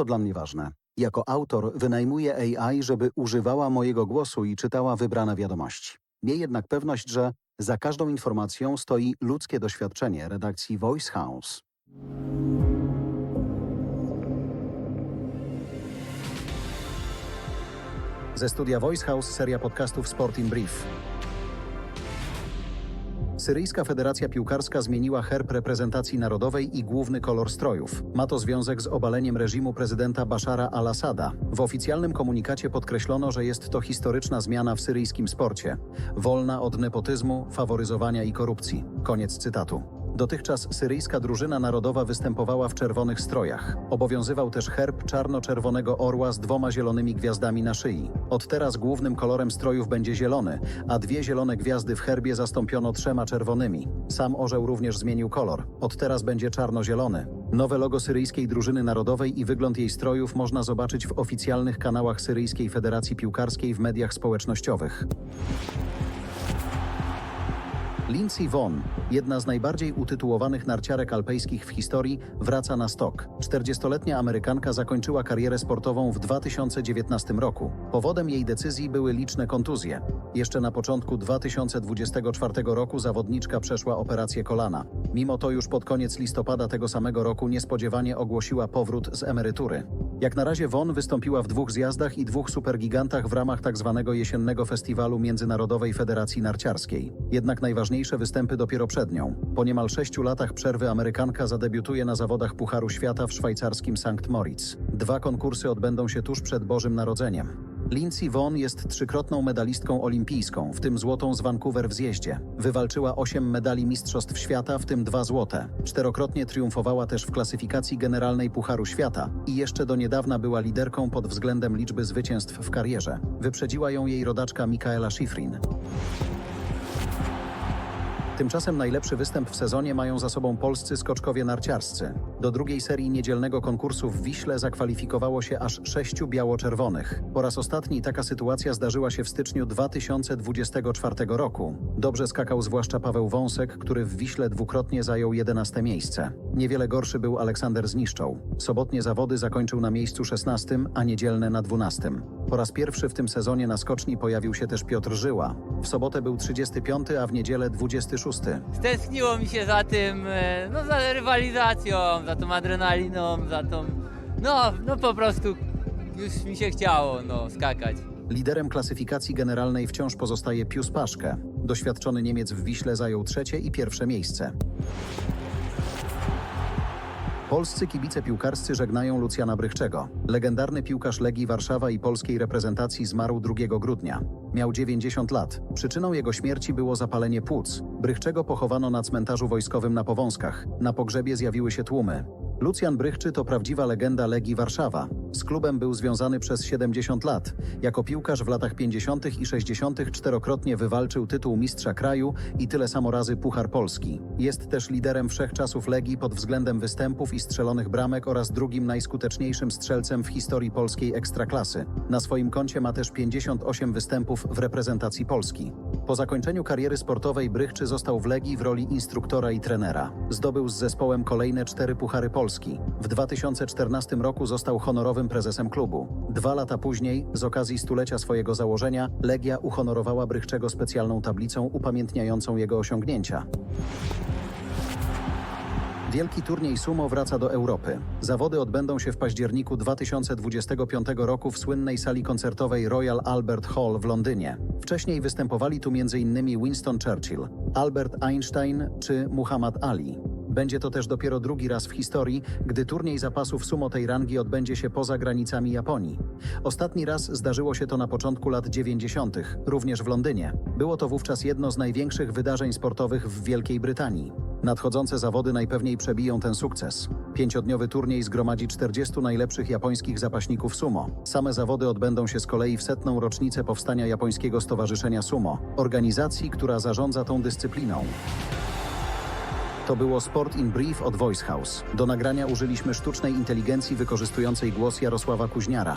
to dla mnie ważne. Jako autor wynajmuję AI, żeby używała mojego głosu i czytała wybrane wiadomości. Miej jednak pewność, że za każdą informacją stoi ludzkie doświadczenie redakcji Voice House. Ze studia Voice House seria podcastów Sport in Brief. Syryjska Federacja Piłkarska zmieniła herb reprezentacji narodowej i główny kolor strojów. Ma to związek z obaleniem reżimu prezydenta Bashara al-Assada. W oficjalnym komunikacie podkreślono, że jest to historyczna zmiana w syryjskim sporcie. Wolna od nepotyzmu, faworyzowania i korupcji. Koniec cytatu. Dotychczas syryjska drużyna narodowa występowała w czerwonych strojach. Obowiązywał też herb czarno-czerwonego orła z dwoma zielonymi gwiazdami na szyi. Od teraz głównym kolorem strojów będzie zielony, a dwie zielone gwiazdy w herbie zastąpiono trzema czerwonymi. Sam orzeł również zmienił kolor. Od teraz będzie czarno-zielony. Nowe logo syryjskiej drużyny narodowej i wygląd jej strojów można zobaczyć w oficjalnych kanałach Syryjskiej Federacji Piłkarskiej w mediach społecznościowych. Lindsey Vonn, jedna z najbardziej utytułowanych narciarek alpejskich w historii, wraca na stok. 40-letnia Amerykanka zakończyła karierę sportową w 2019 roku. Powodem jej decyzji były liczne kontuzje. Jeszcze na początku 2024 roku zawodniczka przeszła operację kolana. Mimo to już pod koniec listopada tego samego roku niespodziewanie ogłosiła powrót z emerytury. Jak na razie Von wystąpiła w dwóch zjazdach i dwóch supergigantach w ramach tzw. jesiennego festiwalu Międzynarodowej Federacji Narciarskiej. Jednak najważniejsze występy dopiero przed nią. Po niemal sześciu latach przerwy Amerykanka zadebiutuje na zawodach Pucharu Świata w szwajcarskim St. Moritz. Dwa konkursy odbędą się tuż przed Bożym Narodzeniem. Lindsey Vonn jest trzykrotną medalistką olimpijską, w tym złotą z Vancouver w zjeździe. Wywalczyła osiem medali Mistrzostw Świata, w tym dwa złote. Czterokrotnie triumfowała też w klasyfikacji generalnej Pucharu Świata i jeszcze do niedawna była liderką pod względem liczby zwycięstw w karierze. Wyprzedziła ją jej rodaczka Mikaela Schifrin. Tymczasem najlepszy występ w sezonie mają za sobą polscy skoczkowie narciarscy. Do drugiej serii niedzielnego konkursu w Wiśle zakwalifikowało się aż sześciu biało-czerwonych. Po raz ostatni taka sytuacja zdarzyła się w styczniu 2024 roku. Dobrze skakał zwłaszcza Paweł Wąsek, który w Wiśle dwukrotnie zajął 11 miejsce. Niewiele gorszy był Aleksander Zniszczą. Sobotnie zawody zakończył na miejscu 16, a niedzielne na 12. Po raz pierwszy w tym sezonie na skoczni pojawił się też Piotr Żyła. W sobotę był 35, a w niedzielę 26. Stęskniło mi się za tym, e, no za rywalizacją, za tą adrenaliną, za tą, no, no po prostu już mi się chciało, no, skakać. Liderem klasyfikacji generalnej wciąż pozostaje Pius Paszke. Doświadczony Niemiec w Wiśle zajął trzecie i pierwsze miejsce. Polscy kibice piłkarscy żegnają Lucjana Brychczego. Legendarny piłkarz Legii Warszawa i polskiej reprezentacji zmarł 2 grudnia. Miał 90 lat. Przyczyną jego śmierci było zapalenie płuc. Brychczego pochowano na cmentarzu wojskowym na Powązkach. Na pogrzebie zjawiły się tłumy. Lucjan Brychczy to prawdziwa legenda Legii Warszawa. Z klubem był związany przez 70 lat. Jako piłkarz w latach 50. i 60. czterokrotnie wywalczył tytuł mistrza kraju i tyle samo razy Puchar Polski. Jest też liderem wszechczasów Legii pod względem występów i strzelonych bramek oraz drugim najskuteczniejszym strzelcem w historii polskiej ekstraklasy. Na swoim koncie ma też 58 występów w reprezentacji Polski. Po zakończeniu kariery sportowej Brychczy został w Legii w roli instruktora i trenera. Zdobył z zespołem kolejne cztery Puchary Polski. W 2014 roku został honorowym prezesem klubu. Dwa lata później, z okazji stulecia swojego założenia, Legia uhonorowała Brychczego specjalną tablicą upamiętniającą jego osiągnięcia. Wielki turniej sumo wraca do Europy. Zawody odbędą się w październiku 2025 roku w słynnej sali koncertowej Royal Albert Hall w Londynie. Wcześniej występowali tu m.in. Winston Churchill, Albert Einstein czy Muhammad Ali. Będzie to też dopiero drugi raz w historii, gdy turniej zapasów sumo tej rangi odbędzie się poza granicami Japonii. Ostatni raz zdarzyło się to na początku lat 90., również w Londynie. Było to wówczas jedno z największych wydarzeń sportowych w Wielkiej Brytanii. Nadchodzące zawody najpewniej przebiją ten sukces. Pięciodniowy turniej zgromadzi 40 najlepszych japońskich zapaśników sumo. Same zawody odbędą się z kolei w setną rocznicę powstania Japońskiego Stowarzyszenia Sumo, organizacji, która zarządza tą dyscypliną. To było Sport in Brief od Voice House. Do nagrania użyliśmy sztucznej inteligencji wykorzystującej głos Jarosława Kuźniara.